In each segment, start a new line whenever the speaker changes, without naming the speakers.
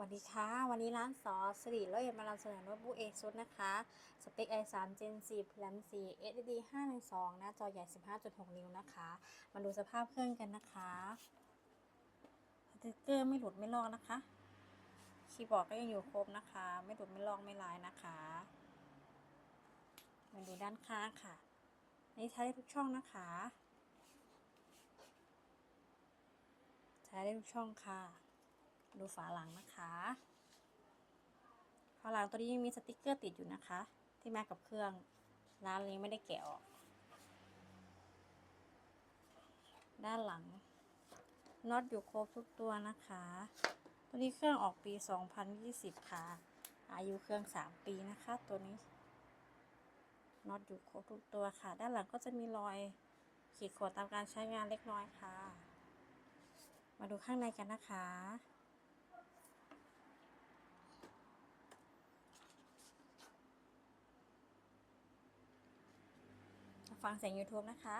สวัสดีค่ะ วันนี้ร้านซอสสิริร้อยเอ็ดมานำเสนอโน้ตบุ๊กเอซุนะคะ สเปค i3 Gen 4 Plan 4 SSD 512 หน้าจอใหญ่ 15.6 นิ้วนะคะ มาดูสภาพเครื่องกันนะคะสติ๊กเกอร์ไม่หลุดไม่ลอกนะคะ คีย์บอร์ดก็ยังอยู่ครบนะคะ ไม่หลุดไม่ลอกไม่ลายนะคะ มาดูด้านข้างค่ะนี่ใช้ได้ทุกช่องนะคะ ใช้ได้ทุกช่องค่ะ ดูฝาหลังนะคะฝาหลังตัวนี้ยังมีสติกเกอร์ติดอยู่นะคะ ที่มากับเครื่องร้านนี้ไม่ได้แกะออก ด้านหลังน็อตอยู่ครบทุกตัวนะคะ ตัวนี้เครื่องออกปี 2020 ค่ะ อายุเครื่อง 3 ปีนะคะ ตัวนี้น็อตอยู่ครบทุกตัวค่ะ ด้านหลังก็จะมีรอยขีดข่วนตามการใช้งานเล็กน้อยค่ะ มาดูข้างในกันนะคะ ฟังเสียง YouTube นะคะ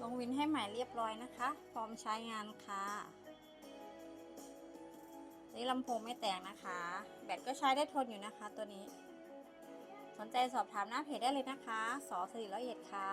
ลงวินให้ใหม่เรียบร้อยนะคะ พร้อมใช้งานค่ะนี่ลำโพงไม่แตกนะคะ แบตก็ใช้ได้ทนอยู่นะคะตัวนี้ สนใจสอบถามหน้าเพจได้เลยนะคะ สอสิริละเอียดค่ะ